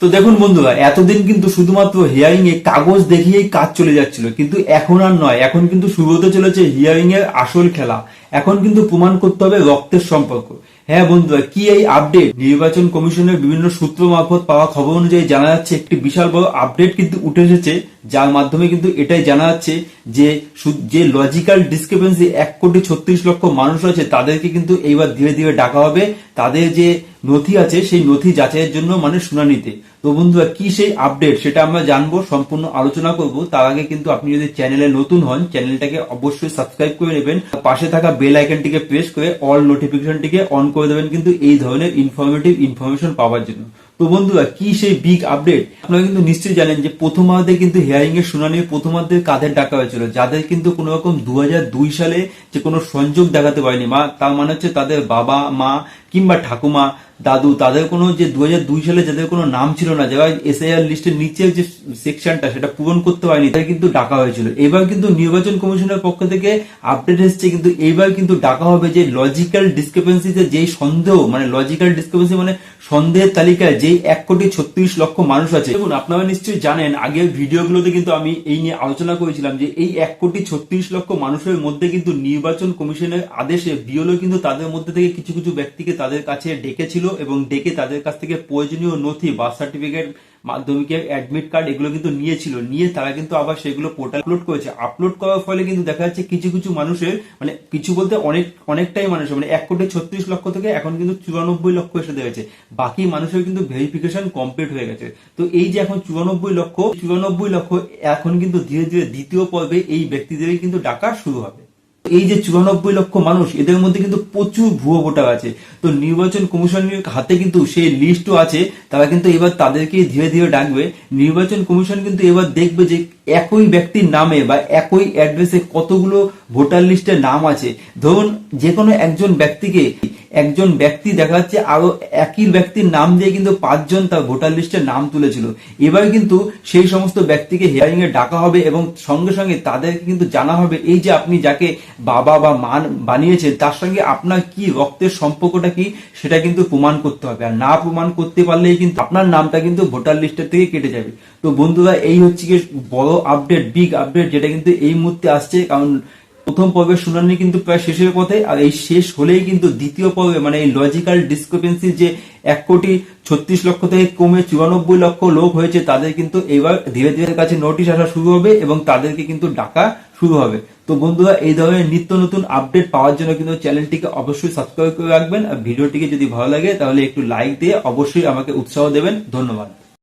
তো দেখুন বন্ধুরা, এতদিন কিন্তু শুধুমাত্র হিয়ারিং এ কাগজ দেখিয়েই কাজ চলে যাচ্ছিল, কিন্তু এখন আর নয়। এখন কিন্তু শুরু হতে চলেছে হিয়ারিং এর আসল খেলা। এখন কিন্তু প্রমাণ করতে হবে রক্তের সম্পর্ক। হ্যাঁ বন্ধুরা, কি এই আপডেট নির্বাচন কমিশনের বিভিন্ন সূত্র মারফত পাওয়া খবর অনুযায়ী জানা যাচ্ছে, একটি বিশাল বড় আপডেট কিন্তু উঠে এসেছে, যার মাধ্যমে কিন্তু এটাই জানা যাচ্ছে যে যে লজিক্যাল ডিসক্রিপেন্সি এক কোটি ছত্রিশ লক্ষ মানুষ আছে তাদেরকে কিন্তু এইবার ধীরে ধীরে ডাকা হবে। তাদের যে নথি আছে, সেই নথি যাচাইয়ের জন্য মানে শুনানিতে। তো বন্ধুরা, কি সেই আপডেট সেটা আমরা জানব, সম্পূর্ণ আলোচনা করব। তার আগে কিন্তু আপনি যদি চ্যানেলে নতুন হন চ্যানেলটাকে অবশ্যই সাবস্ক্রাইব করে নেবেন। পাশে থাকা বেল আইকনটিকে প্রেস করে অল নোটিফিকেশনটিকে অন করে দেবেন কিন্তু এই ধরনের ইনফরমেটিভ ইনফরমেশন পাওয়ার জন্য। তো বন্ধুরা, কি সেই বিগ আপডেট আপনারা কিন্তু নিশ্চয়ই জানেন যে প্রথমার্ধে কিন্তু হিয়ারিং এর শুনানি প্রথমার্ধে কাদের ডাকা হয়েছিল? যাদের কিন্তু কোনো রকম দু সালে যে কোনো সংযোগ দেখাতে পারেনি, মা, তার মানে হচ্ছে তাদের বাবা, মা কিংবা ঠাকুমা, দাদু, তাদের কোনো যে দু সালে যাদের কোনো নাম ছিল না, যারা এসআইআর লিস্টের নিচের যে সেকশনটা সেটা পূরণ করতে পারেনি, তাদের কিন্তু ডাকা হয়েছিল। এবার কিন্তু নির্বাচন কমিশনের পক্ষ থেকে আপডেট এসছে, কিন্তু এবার কিন্তু ডাকা হবে যে লজিক্যাল ডিসক্রিপেন্সিতে যেই সন্দেহ মানে লজিক্যাল ডিসক্রিপেন্সি মানে সন্দেহের তালিকায় যেই এক কোটি ছত্রিশ লক্ষ মানুষ আছে। দেখুন, আপনারা নিশ্চয়ই জানেন, আগের ভিডিওগুলোতে কিন্তু আমি এই নিয়ে আলোচনা করেছিলাম যে এই এক কোটি ছত্রিশ লক্ষ মানুষের মধ্যে কিন্তু নির্বাচন কমিশনের আদেশে বিএলও কিন্তু তাদের মধ্যে থেকে কিছু কিছু ব্যক্তিকে তাদের কাছে ডেকেছিল এবং ডেকে তাদের কাছ থেকে প্রয়োজনীয় নথি বার্থ সার্টিফিকেট মাধ্যমিকের অ্যাডমিট কার্ড এগুলো কিন্তু নিয়েছিল। নিয়ে তারা কিন্তু আবার সেগুলো পোর্টাল আপলোড করেছে। আপলোড করার ফলে কিন্তু দেখা যাচ্ছে কিছু কিছু মানুষের মানে কিছু বলতে অনেক, অনেকটাই মানুষ মানে এক কোটি ছত্রিশ লক্ষ থেকে এখন কিন্তু চুরানব্বই লক্ষ এসে দেখেছে বাকি মানুষের কিন্তু ভেরিফিকেশন কমপ্লিট হয়ে গেছে। তো এই যে এখন চুরানব্বই লক্ষ চুরানব্বই লক্ষ এখন কিন্তু ধীরে ধীরে দ্বিতীয় পর্বে এই ব্যক্তিদেরই কিন্তু ডাকা শুরু হবে। এই যে চুরানব্বই লক্ষ মানুষ, এদের মধ্যে কিন্তু প্রচুর ভুয়ো ভোটার আছে। তো নির্বাচন কমিশনের হাতে কিন্তু সেই লিস্টও আছে, তারা কিন্তু এবার তাদেরকে ধীরে ধীরে ডাকবে। নির্বাচন কমিশন কিন্তু এবার দেখবে যে একই ব্যক্তির নামে বা একই অ্যাড্রেসে কতগুলো ভোটার লিস্টের নাম আছে। ধরুন যে কোনো একজন ব্যক্তিকে একজন ব্যক্তি দেখা যাচ্ছে আরও একই ব্যক্তির নাম দিয়ে কিন্তু পাঁচজন তার ভোটার লিস্টে নাম তুলেছিল। এবার কিন্তু সেই সমস্ত ব্যক্তিকে হিয়ারিং এ ডাকা হবে এবং সঙ্গে সঙ্গে তাদেরকে কিন্তু জানা হবে এই যে আপনি যাকে বাবা বা মান বানিয়েছেন, তার সঙ্গে আপনার কি রক্তের সম্পর্কটা কি সেটা কিন্তু প্রমাণ করতে হবে। আর না প্রমাণ করতে পারলেই কিন্তু আপনার নামটা কিন্তু ভোটার লিস্টের থেকে কেটে যাবে। তো বন্ধুরা, এই হচ্ছে কি বড় আপডেট বিগ আপডেট যেটা কিন্তু এই মুহূর্তে আসছে। কারণ প্রথম পর্বের শুনানি কিন্তু প্রায় শেষের পথে, আর এই শেষ হলেই কিন্তু দ্বিতীয় পর্বে মানে এই লজিক্যাল ডিসক্রিপেন্সি যে এক কোটি ছত্রিশ লক্ষ থেকে কমে চুরানব্বই লক্ষ লোক হয়েছে, তাদের কিন্তু এবার ধীরে ধীরে কাছে নোটিশ আসা শুরু হবে এবং তাদেরকে কিন্তু ডাকা শুরু হবে। তো বন্ধুরা, এই ধরনের নিত্য নতুন আপডেট পাওয়ার জন্য কিন্তু চ্যানেলটিকে অবশ্যই সাবস্ক্রাইব করে রাখবেন। আর ভিডিওটিকে যদি ভালো লাগে, তাহলে একটু লাইক দিয়ে অবশ্যই আমাকে উৎসাহ দেবেন। ধন্যবাদ।